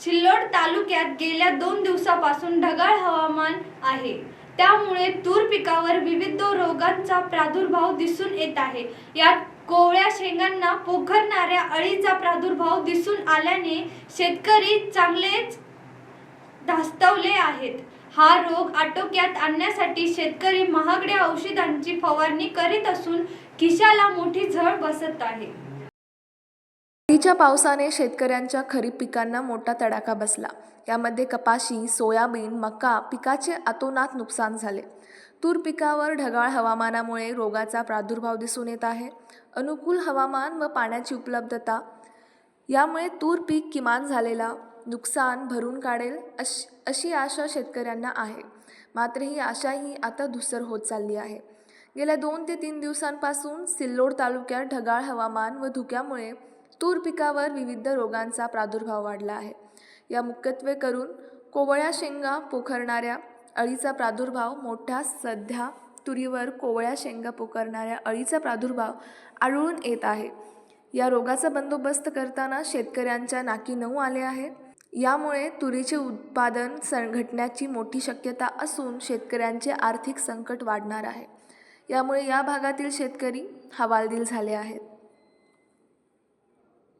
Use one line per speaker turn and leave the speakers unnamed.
सिल्लोड तालुक्यात गेल्या दोन दिवसापासून ढगाळ हवामान आहे. त्यामुळे तूर पिकावर विविध रोगांचा प्रादुर्भाव दिसून येत आहे. यात कोवळ्या शेंगांना पोखरणाऱ्या अळीचा प्रादुर्भाव दिसून आल्याने शेतकरी चांगलेच धास्तवले आहेत. हा रोग आटोक्यात आणण्यासाठी शेतकरी महागड्या औषधांची फवारणी करीत असून खिशाला मोठी झळ बसत आहे.
आधीच्या पावसाने शेतकऱ्यांच्या खरीप पिकांना मोठा तडाखा बसला. यामध्ये कपाशी सोयाबीन मका पिकाचे अतोनात नुकसान झाले. तूर पिकावर ढगाळ हवामानामुळे रोगाचा प्रादुर्भाव दिसून येत आहे. अनुकूल हवामान व पाण्याची उपलब्धता यामुळे तूर पीक किमान झालेला नुकसान भरून काढेल अश अशी आशा शेतकऱ्यांना आहे. मात्र ही आशा ही आता धुसर होत चालली आहे. गेल्या दोन ते तीन दिवसांपासून सिल्लोड तालुक्यात ढगाळ हवामान व धुक्यामुळे तूर पिकावर विविध रोगांचा प्रादुर्भाव वाढला आहे. या मुख्यत्वे करून कोवळ्या शेंगा पोखरणाऱ्या अळीचा प्रादुर्भाव मोठा सध्या तुरीवर कोवळ्या शेंगा पोखरणाऱ्या अळीचा प्रादुर्भाव आढळून येत आहे. या रोगाचा बंदोबस्त करताना शेतकऱ्यांच्या नाकी नऊ आले आहे. यामुळे तुरीचे उत्पादन संघटण्याची मोठी शक्यता असून शेतकऱ्यांचे आर्थिक संकट वाढणार आहे. यामुळे या भागातील शेतकरी हवालदिल झाले आहेत.